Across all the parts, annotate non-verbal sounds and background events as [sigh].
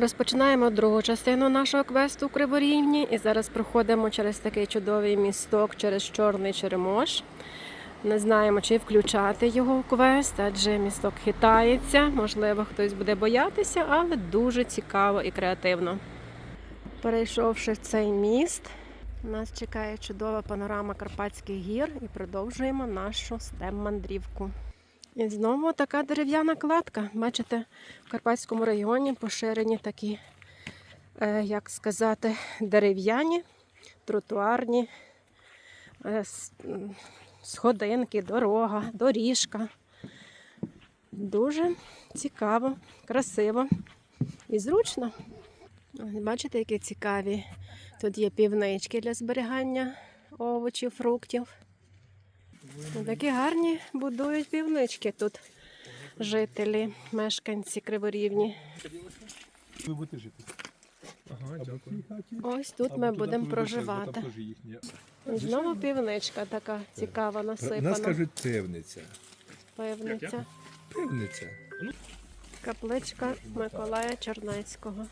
Розпочинаємо другу частину нашого квесту у Криворівні і зараз проходимо через такий чудовий місток через Чорний Черемош. Не знаємо, чи включати його в квест, адже місток хитається. Можливо, хтось буде боятися, але дуже цікаво і креативно. Перейшовши цей міст, нас чекає чудова панорама Карпатських гір і продовжуємо нашу стем-мандрівку. І знову така дерев'яна кладка. Бачите, в Карпатському районі поширені такі, е, як сказати, дерев'яні, тротуарні е, сходинки, дорога, доріжка. Дуже цікаво, красиво і зручно. Бачите, які цікаві. Тут є півнички для зберігання овочів, фруктів. Ну, Такі гарні будують півнички тут жителі, мешканці Криворівні. Ви будете жити. Ага, дякую. Ось тут ми будемо проживати. Знову півничка така цікава, У нас кажуть пивниця. Пивниця. Пивниця. Капличка Миколая Чернецького.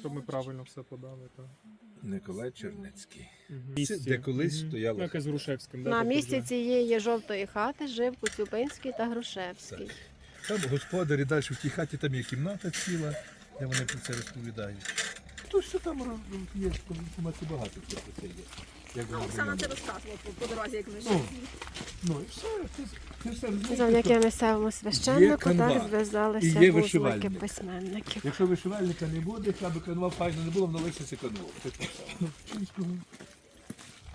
Щоб ми правильно все подали, так. Николай Чернецький. Це де колись стояло. Яке з Грушевським, да? На тут місці цієї жовтої хати жив Коцюбинський та Грушевський. Там господарі далі в тій хаті там є кімната ціла, де вони про це розповідають. То що там роз- є інформації багато про це є. Як воно Оксана було. це розказувала по, по дорозі, як ми Ну. Ну і все, Завдяки місцевому священнику так зв'язалися І є вузлики вишивальник. письменників. Якщо вишивальника не буде, аби канва файно не було, воно лишиться канву.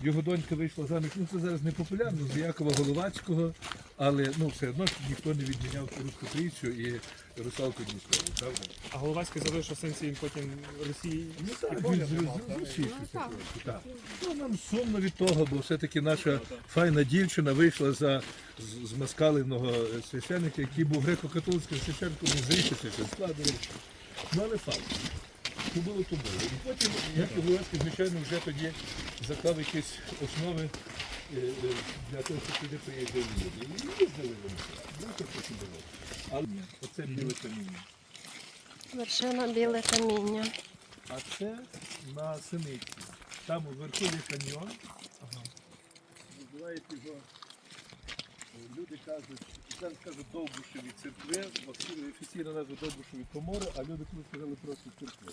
Його донька вийшла заміж. Ну це зараз не популярно, з Якова Головацького, але ну все одно ж ніхто не відміняв руську трійцю і русалку Дністрову, правда? А Головацький залишив сенсі, він потім Росії. Ну так, він з- з- з Росії щось таке, так. Ну нам сумно від того, бо все-таки наша файна дівчина вийшла за з, з священника, який був греко-католицьким священником з Річиця складував. Ну але факт. Було, то. І потім, як і Головецький, звичайно, вже тоді заклав якісь основи е, е, для того, щоб туди приїздили люди. І їздили вони. Багато потім було. Але оце біле каміння. Вершина біле каміння. А це на синиці. Там уверху є каньйон. Називають його, е, люди кажуть, зараз кажуть Довбушеві церкви, офіційна- офіційна назва Довбушеві комори, а люди коли сказали просто церкви.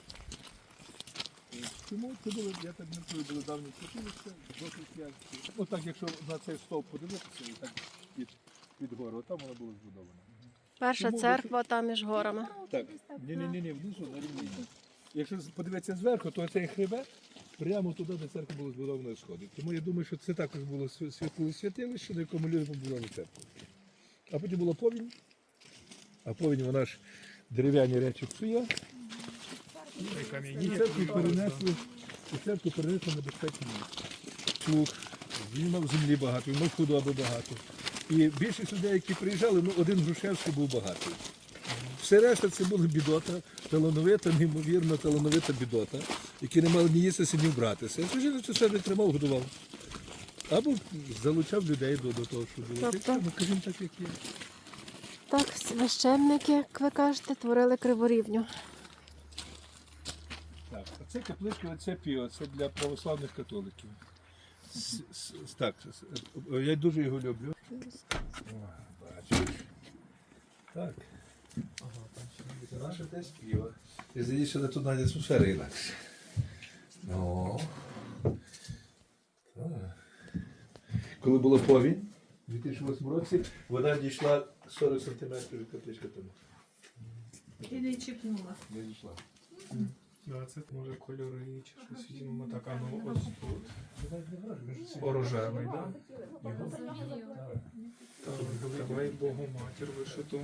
Е, Чому це було, я так не знаю, було давні святилище, дохристиянські. Ну так, якщо на цей стовп подивитися, і так під, під гору, там воно було збудовано. Перша Чому церква там між горами. Так, ні, ні, ні, ні, внизу на рівні. Якщо подивитися зверху, то цей хребет прямо туди, де церква була збудована сходить. Тому я думаю, що це також було святилище, на якому люди побудували церкву. А потім була повінь. А повінь вона ж дерев'яні речі псує. І церкву перенесли, і церкву перенесли на безпечне місце. Плуг, він мав землі багато, він мав худоби багато. І більшість людей, які приїжджали, ну один Грушевський був багатий. Все решта це була бідота, талановита, неймовірно талановита бідота, які не мали ні їстися, ні вбратися. Звичайно, це себе тримав, годував. Або залучав людей до, до того, що було. Тобто? Ну, кажімо так, як є. Так, священники, як ви кажете, творили криворівню. Так, а це капличка, оце піо, це для православних католиків. С- с- Так, с- е, я дуже його люблю. О, бачиш. Так. Це наше теж піво. Я здається, що тут навіть інакше. Ну. Так. Коли було повінь, у 2008 році, вода дійшла 40 сантиметрів від каплички тому. І не чіпнула. Не дійшла. Да, це може кольори чи щось візьмемо так, а ну ось тут. Орожевий, так? Так, давай Богу матір вишиту.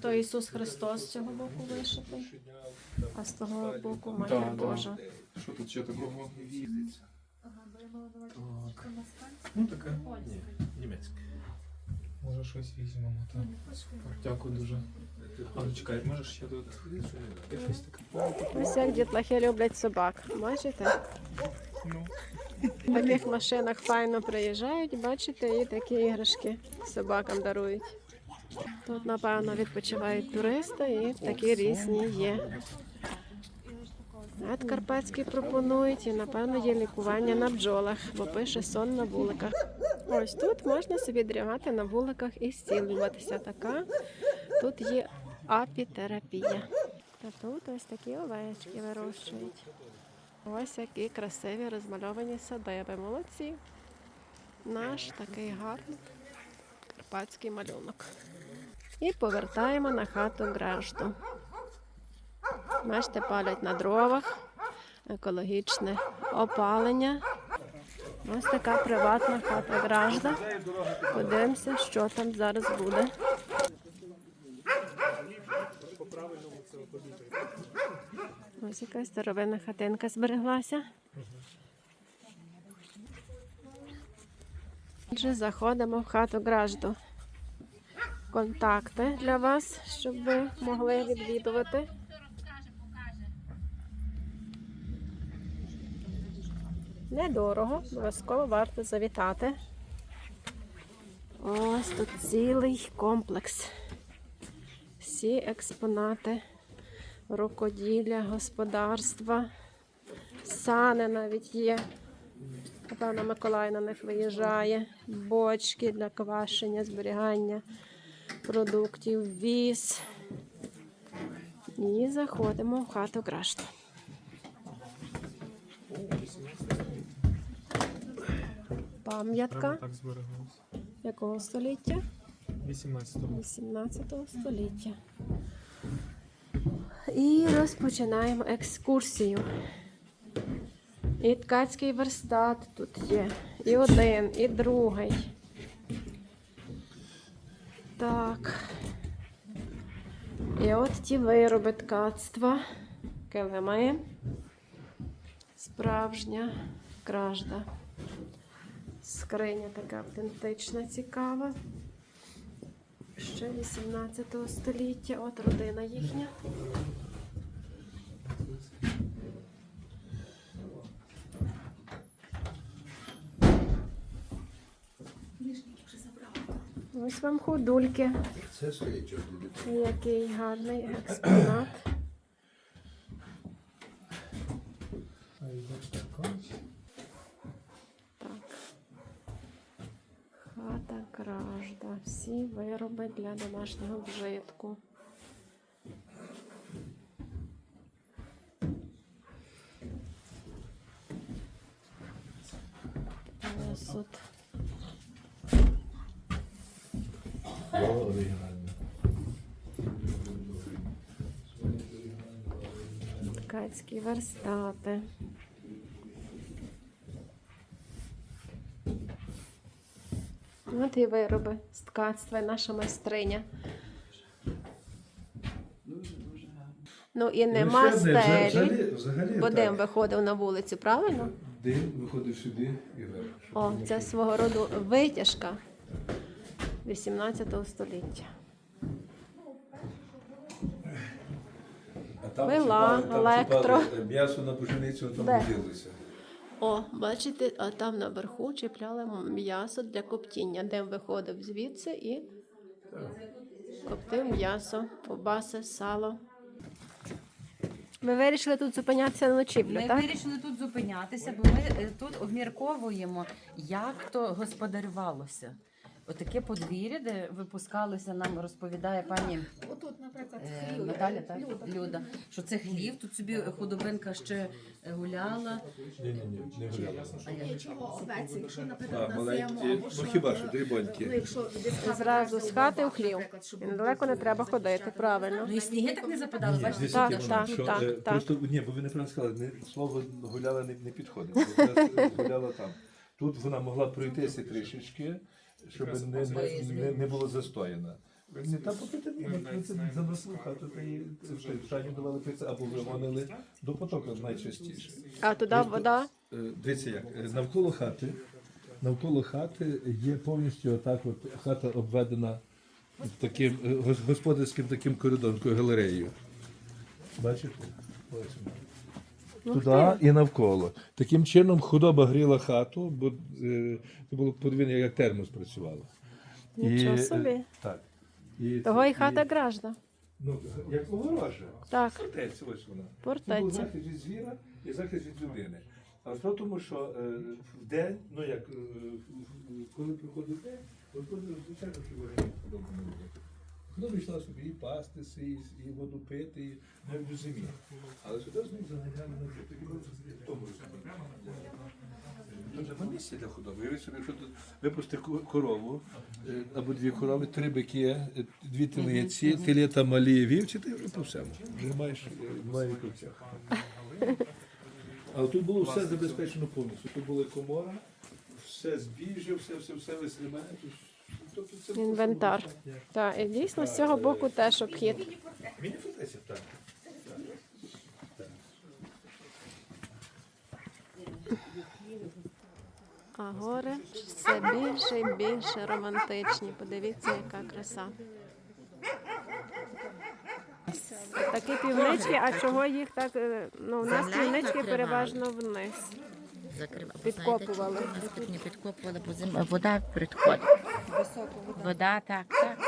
То Ісус Христос з цього боку вишитий, а з того боку Матір. Божа. Що тут ще такого? Так. Ну таке. Ні, німецьке. Може щось візьмемо, так. Дякую дуже. А ну чекай, можеш ще тут якось таке? Ось як дітлахи люблять собак. Бачите? Ну, В таких машинах файно приїжджають, бачите, і такі іграшки собакам дарують. Тут, напевно, відпочивають туристи і такі різні є. Мед карпатський пропонують і, напевно, є лікування на бджолах, бо пише сон на вуликах. Ось тут можна собі дрімати на вуликах і зцілюватися. Така тут є апітерапія. Та тут ось такі овечки вирощують. Ось які красиві розмальовані садиби. Молодці. Наш такий гарний карпатський малюнок. І повертаємо на хату гражду. Бачите, палять на дровах, екологічне опалення. Ось така приватна хата гражда. Подивимося, що там зараз буде. Ось якась старовинна хатинка збереглася. Отже, заходимо в хату гражду. Контакти для вас, щоб ви могли відвідувати. Недорого, обов'язково варто завітати. Ось тут цілий комплекс. Всі експонати рукоділля, господарства, сани навіть є. Напевно, Миколай на них виїжджає. Бочки для квашення, зберігання продуктів, віз. І заходимо в хату крашту. Пам'ятка Так збереглося. якого століття? 18-го. 18 століття. І розпочинаємо екскурсію. І ткацький верстат тут є. І один, і другий. Так. І от ті вироби ткацтва. Килими. Справжня кражда. Скриня така автентична, цікава. Ще 18 століття, от родина їхня. Ось вам ходульки. Це стоїть. Який гарний експонат. А йде така. Так. Хата кражда. Всі вироби для домашнього вжитку. Посуд. Ткацькі верстати. От і вироби з ткацтва, наша майстриня. Ну і нема Ну, одне, стелі, бо дим виходив на вулицю, правильно? Дим виходить сюди і вверх. О, це свого роду витяжка 18 століття. Там Вила, електро. М'ясо на пшеницю там Де? О, бачите, а там наверху чіпляли м'ясо для коптіння. Дим виходив звідси і коптив м'ясо, побаси, сало. Ми вирішили тут зупинятися на ночівлю, Ми так? вирішили тут зупинятися, бо ми е, тут обмірковуємо, як то господарювалося. Отаке подвір'я, де випускалося, нам розповідає пані Отут, наприклад, е, хліб. Наталя, так? Люда. Люда, що це хлів, тут собі худобинка ще е, гуляла. Ні, ні, ні, не гуляла. А я чого овець, якщо, А, наприклад, на маленькі, зиму, або ну хіба що дрібонькі. Ну, якщо десь Зразу з хати у хлів. наприклад, щоб І недалеко не треба ходити, правильно. Ну і сніги так не западали, Ні, бачите? десь Так, так, що, так, е, так. Просто ні, бо ви неправильно сказали, не, слово гуляла не, не підходить. [laughs] гуляла там. Тут вона могла пройтися трішечки, щоб не, не, не, не було застояна. Не та попити ні, ми це занесли в хату, та і в штані давали пити, або вигонили до потоку найчастіше. А туди вода. Е, Дивіться як, е, навколо хати, навколо хати є повністю отак от хата обведена таким е, господарським таким коридором, галереєю. Бачите? Ось вона. Туди і навколо. Таким чином худоба гріла хату, бо е, це було подвійне, як термос працювало. Нічого е, собі. Так. І Того це- і хата гражда. Ну, як огорожа. Так, Фортеця, ось вона. Це був фортеця. захист від звіра і захист від людини. А справа в тому, що е, в день, ну як, е, в- в- коли приходив день, виходили, звичайно, що вогні подобно не було. Худоба йшла собі і пастися, і, і воду пити, і навіть у зимі. Але сюди знову заганяли на тому розумінні. Тут нема для худоби. Уявіть собі, якщо тут випусти корову, е, або дві корови, три бики, е, дві телеці, телета малі вівці, ти вже по всьому. Вже маєш е, має ковцях. Але тут було все забезпечено повністю. Тут була комора, все збіжжя, все, все, все вистрімає. Тобто Інвентар. Так, і дійсно з цього боку теж обхід. Міні-фортеця, так. А гори все більше і більше романтичні. Подивіться, яка краса. Такі півнички, а чого їх так? е, Ну, у нас півнички переважно вниз. Підкопували. Нас тут не підкопували, бо вода підходить. Вода, так, так.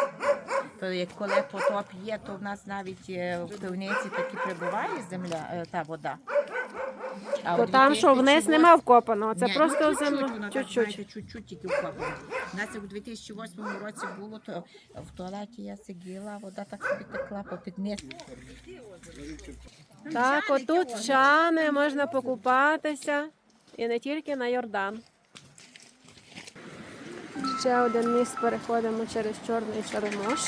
То як коли потоп є, то в нас навіть е, в пивниці таки прибуває земля, е, та вода. А То там, що вниз нема вкопаного, це Ні, просто ну, земля. Чуть-чуть. чуть-чуть тільки вкопано. У нас як у 2008 році було, то в туалеті я сиділа, вода так собі текла попід низ. Так, отут чани, можна покупатися. І не тільки на Йордан. Ще один міст переходимо через Чорний Черемош.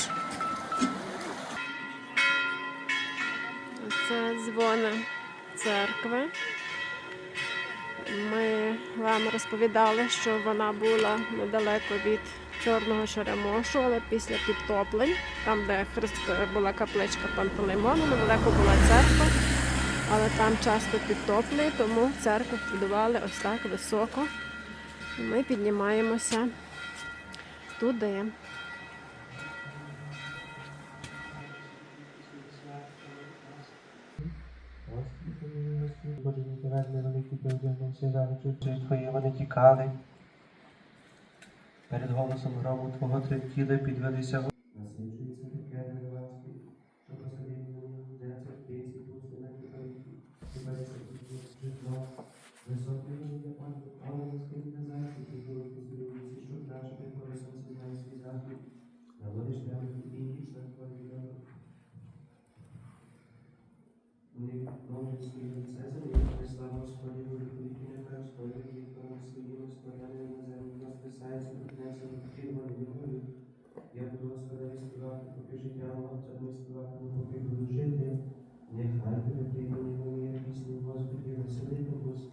Це дзвони церкви. Ми вам розповідали, що вона була недалеко від Чорного Черемошу, але після підтоплень, там, де була капличка Пантелеймону, недалеко була церква, але там часто підтоплює, тому церкву будували ось так високо. Ми піднімаємося туди. Твої вони тікали. Перед голосом грому твого тремтіли, підвелися складаними на землю, розписається, припнеться до втілювання Я буду Господеві співати, поки життя мого, ми співатиму, поки буду жити. Нехай тебе приймені моє пісні, Господі, веселитимусь. Нехай